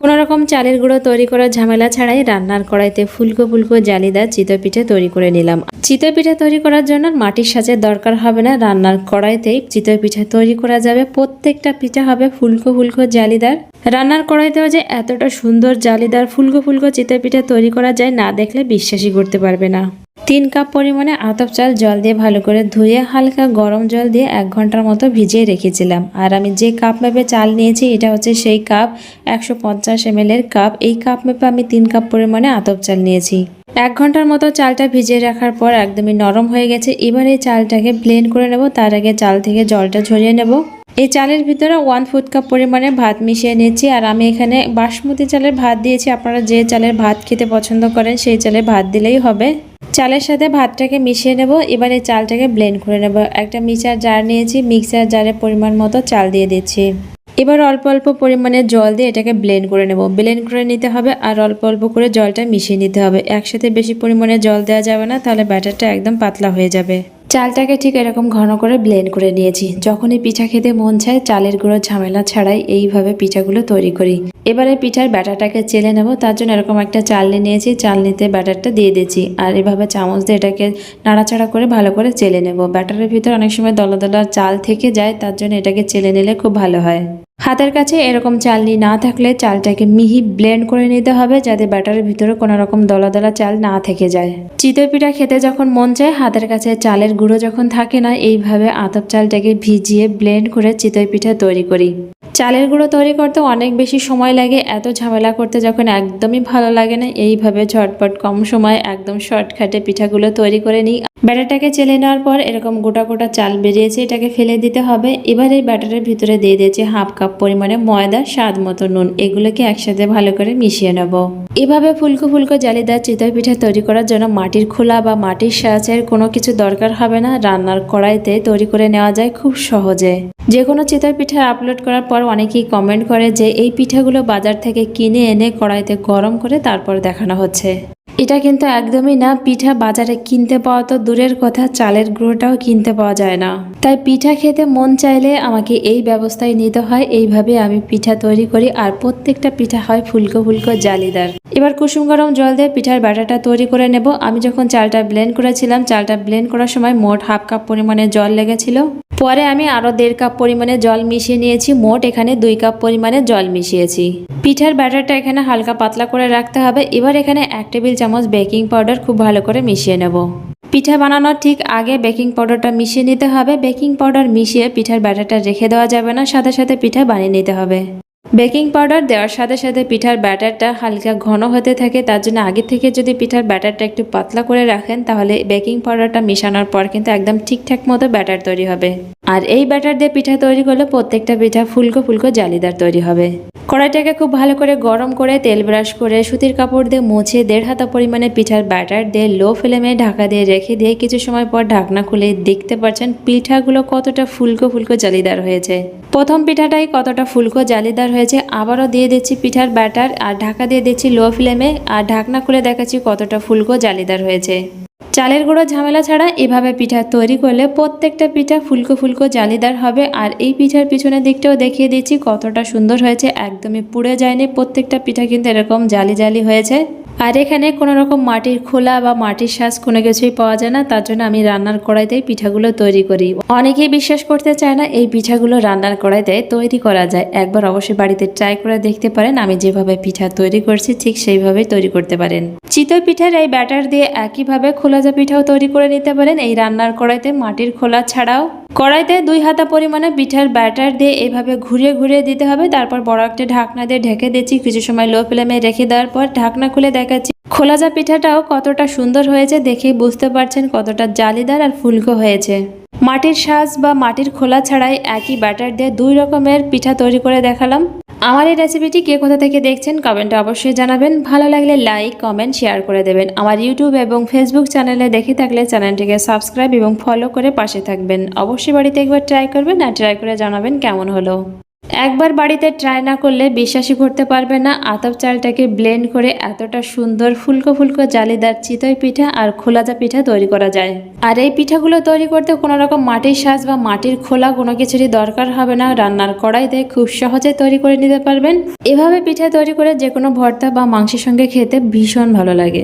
কোনো রকম চালের গুঁড়ো তৈরি করার ঝামেলা ছাড়াই রান্নার কড়াইতে ফুলকো ফুলকো জালিদার চিতই পিঠে তৈরি করে নিলাম। চিতই পিঠে তৈরি করার জন্য মাটির সাজের দরকার হবে না, রান্নার কড়াইতেই চিতই পিঠা তৈরি করা যাবে। প্রত্যেকটা পিঠা হবে ফুলকো ফুলকো জালিদার রান্নার কড়াইতেও যে এতটা সুন্দর জালিদার ফুলকো ফুলকো চিতই পিঠা তৈরি করা যায় না দেখলে বিশ্বাসই করতে পারবে না। তিন কাপ পরিমাণে আতপ চাল জল দিয়ে ভালো করে ধুয়ে হালকা গরম জল দিয়ে এক ঘণ্টার মতো ভিজিয়ে রেখেছিলাম। আর আমি যে কাপ মেপে চাল নিয়েছি, এটা হচ্ছে সেই কাপ, একশো পঞ্চাশ এম এর কাপ। এই কাপ মেপে আমি তিন কাপ পরিমাণে আতপ চাল নিয়েছি। এক ঘণ্টার মতো চালটা ভিজিয়ে রাখার পর একদমই নরম হয়ে গেছে। এবার এই চালটাকে ব্লেন্ড করে নেব। তার আগে চাল থেকে জলটা ঝরিয়ে নেব। এই চালের ভিতরে ওয়ান ফুট কাপ পরিমাণে ভাত মিশিয়ে নিয়েছি। আর আমি এখানে বাসমতি চালের ভাত দিয়েছি। আপনারা যে চালের ভাত খেতে পছন্দ করেন, সেই চালের ভাত দিলেই হবে। চালের সাথে ভাতটাকে মিশিয়ে নেব। এবার এই চালটাকে ব্লেন্ড করে নেব। একটা মিক্সার জার নিয়েছি, মিক্সার জারের পরিমাণ মতো চাল দিয়ে দিচ্ছি। এবার অল্প অল্প পরিমাণে জল দিয়ে এটাকে ব্লেন্ড করে নেব। ব্লেন্ড করে নিতে হবে আর অল্প অল্প করে জলটা মিশিয়ে নিতে হবে। একসাথে বেশি পরিমাণে জল দেওয়া যাবে না, তাহলে ব্যাটারটা একদম পাতলা হয়ে যাবে। চালটাকে ঠিক এরকম ঘন করে ব্লেন্ড করে নিয়েছি। যখনই পিঠা খেতে মন চায়, চালের গুঁড়ো, ঝামেলা ছাড়াই এইভাবে পিঠাগুলো তৈরি করি। এবারে পিঠার ব্যাটারটাকে চেলে নেব, তার জন্য এরকম একটা চালনি নিয়েছি, চালনিতে ব্যাটারটা দিয়ে দিয়েছি। আর এভাবে চামচ দিয়ে এটাকে নাড়াচাড়া করে ভালো করে চেলে নেব। ব্যাটারের ভিতর অনেক সময় দলা দলা চাল থেকে যায়, তার জন্য এটাকে চেলে নিলে খুব ভালো হয়। হাতের কাছে এরকম চালনি না থাকলে চালটাকে মিহি ব্লেন্ড করে নিতে হবে যাতে ব্যাটারের ভিতরে কোনো রকম দলা দলা চাল না থেকে যায়। চিতই পিঠা খেতে যখন মন চায়, হাতের কাছে চালের গুঁড়ো যখন থাকে না, এইভাবে আতপ চালটাকে ভিজিয়ে ব্লেন্ড করে চিতই পিঠা তৈরি করি। চালের গুঁড়ো তৈরি করতে অনেক বেশি সময় লাগে, এত ঝামেলা করতে যখন একদমই ভালো লাগে না, এইভাবে ঝটপট কম সময়ে একদম শর্টকাটে পিঠাগুলো তৈরি করে নিই। ব্যাটারটাকে চেলে নেওয়ার পর এরকম গোটা গোটা চাল বেরিয়েছে, এটাকে ফেলে দিতে হবে। এবার এই ব্যাটারের ভিতরে দিয়ে দিয়েছি হাফ কাপ পরিমাণে ময়দা, স্বাদ মতো নুন। এগুলোকে একসাথে ভালো করে মিশিয়ে নেব। এভাবে ফুলকো ফুলকো জালিদার চিতই পিঠা তৈরি করার জন্য মাটির খোলা বা মাটির সাহায্যের কোনো কিছু দরকার হবে না। রান্নার কড়াইতে তৈরি করে নেওয়া যায় খুব সহজে। যে কোনো চিতই পিঠা আপলোড করার পর অনেকেই কমেন্ট করে যে, এই পিঠাগুলো বাজার থেকে কিনে এনে কড়াইতে গরম করে তারপর দেখানো হচ্ছে। এটা কিন্তু একদমই না। পিঠা বাজারে কিনতে পাওয়া তো দূরের কথা, চালের গুঁড়োটাও কিনতে পাওয়া যায় না। তাই পিঠা খেতে মন চাইলে আমাকে এই ব্যবস্থায় নিতে হয়। এইভাবে আমি পিঠা তৈরি করি আর প্রত্যেকটা পিঠা হয় ফুলকো ফুলকো জালিদার। এবার কুসুম গরম জল দিয়ে পিঠার ব্যাটাটা তৈরি করে নেব। আমি যখন চালটা ব্লেন্ড করেছিলাম, চালটা ব্লেন্ড করার সময় মোট হাফ কাপ পরিমাণে জল লেগেছিল। পরে আমি আরও দেড় কাপ পরিমাণে জল মিশিয়ে নিয়েছি। মোট এখানে দুই কাপ পরিমাণে জল মিশিয়েছি। পিঠার ব্যাটারটা এখানে হালকা পাতলা করে রাখতে হবে। এবার এখানে এক টেবিল চামচ বেকিং পাউডার খুব ভালো করে মিশিয়ে নেব। পিঠা বানানোর ঠিক আগে বেকিং পাউডারটা মিশিয়ে নিতে হবে। বেকিং পাউডার মিশিয়ে পিঠার ব্যাটারটা রেখে দেওয়া যাবে না। সাথে সাথে পিঠা বানিয়ে নিতে হবে। বেকিং পাউডার দেওয়ার সাথে সাথে পিঠার ব্যাটারটা হালকা ঘন হতে থাকে, তার জন্য আগে থেকে যদি পিঠার ব্যাটারটা একটু পাতলা করে রাখেন, তাহলে বেকিং পাউডারটা মেশানোর পর কিন্তু একদম ঠিকঠাক মতো ব্যাটার তৈরি হবে। আর এই ব্যাটার দিয়ে পিঠা তৈরি করলে প্রত্যেকটা পিঠা ফুলকো ফুলকো জালিদার তৈরি হবে। কড়াইটাকে খুব ভালো করে গরম করে তেল ব্রাশ করে সুতির কাপড় দিয়ে মুছে দেড় হাতা পরিমাণে পিঠার ব্যাটার দিয়ে লো ফ্লেমে ঢাকা দিয়ে রেখে দিয়ে কিছু সময় পর ঢাকনা খুলে দেখতে পাচ্ছেন পিঠাগুলো কতটা ফুলকো ফুলকো জালিদার হয়েছে। প্রথম পিঠাটাই কতটা ফুলকো জালিদার হয়েছে আবারও দিয়ে দিচ্ছি পিঠার ব্যাটার আর ঢাকা দিয়ে দিচ্ছি লো ফ্লেমে আর ঢাকনা খুলে দেখাচ্ছি কতটা ফুলকো জালিদার হয়েছে। চালের গুঁড়ো ঝামেলা ছাড়া এভাবে পিঠা তৈরি করলে প্রত্যেকটা পিঠা ফুলকো ফুলকো জালিদার হবে আর এই পিঠার পিছনের দিকটাও দেখিয়ে দিচ্ছি কতটা সুন্দর হয়েছে, একদমই পুড়ে যায়নি, প্রত্যেকটা পিঠা কিন্তু এরকম জালি জালি হয়েছে। আর এখানে কোনো রকম মাটির খোলা বা মাটির শ্বাস কোনো কিছুই পাওয়া যায় না, তার জন্য আমি রান্নার কড়াইতেই পিঠাগুলো তৈরি করি। অনেকেই বিশ্বাস করতে চায় না এই পিঠাগুলো রান্নার কড়াইতে তৈরি করা যায়। একবার অবশ্যই বাড়িতে ট্রাই করে দেখতে পারেন, আমি যেভাবে পিঠা তৈরি করছি ঠিক সেইভাবেই তৈরি করতে পারেন। চিতই পিঠার এই ব্যাটার দিয়ে একইভাবে খোলাজা পিঠাও তৈরি করে নিতে পারেন। এই রান্নার কড়াইতে মাটির খোলা ছাড়াও কড়াইতে দুই হাতা পরিমাণে পিঠার ব্যাটার দিয়ে এভাবে ঘুরিয়ে ঘুরিয়ে দিতে হবে। তারপর বড় একটা ঢাকনা দিয়ে ঢেকে দিচ্ছি। কিছু সময় লো ফ্লেমে রেখে দেওয়ার পর ঢাকনা খুলে দেখাচ্ছি। খোলাজা পিঠাটাও কতটা সুন্দর হয়েছে দেখে বুঝতে পারছেন কতটা জালিদার আর ফুলকো হয়েছে। মাটির সাজ বা মাটির খোলা ছাড়াই একই ব্যাটার দিয়ে দুই রকমের পিঠা তৈরি করে দেখালাম। আমার এই রেসিপিটি কে কোথা থেকে দেখছেন কমেন্টে অবশ্যই জানাবেন। ভালো লাগলে লাইক কমেন্ট শেয়ার করে দেবেন। আমার ইউটিউব এবং ফেসবুক চ্যানেলে দেখে থাকলে চ্যানেলটিকে সাবস্ক্রাইব এবং ফলো করে পাশে থাকবেন। অবশ্যই বাড়িতে একবার ট্রাই করবেন আর ট্রাই করে জানাবেন কেমন হলো। একবার বাড়িতে ট্রাই না করলে বিশ্বাসই করতে পারবে না। আতপ চালটাকে ব্লেন্ড করে এতটা সুন্দর ফুলকো ফুলকো জালিদার চিতই পিঠা আর খোলাজা পিঠা তৈরি করা যায়। আর এই পিঠাগুলো তৈরি করতে কোনো রকম মাটির সাজ বা মাটির খোলা কোনো কিছুরই দরকার হবে না। রান্নার কড়াইতে খুব সহজে তৈরি করে নিতে পারবেন। এভাবে পিঠা তৈরি করে যে কোনো ভর্তা বা মাংসের সঙ্গে খেতে ভীষণ ভালো লাগে।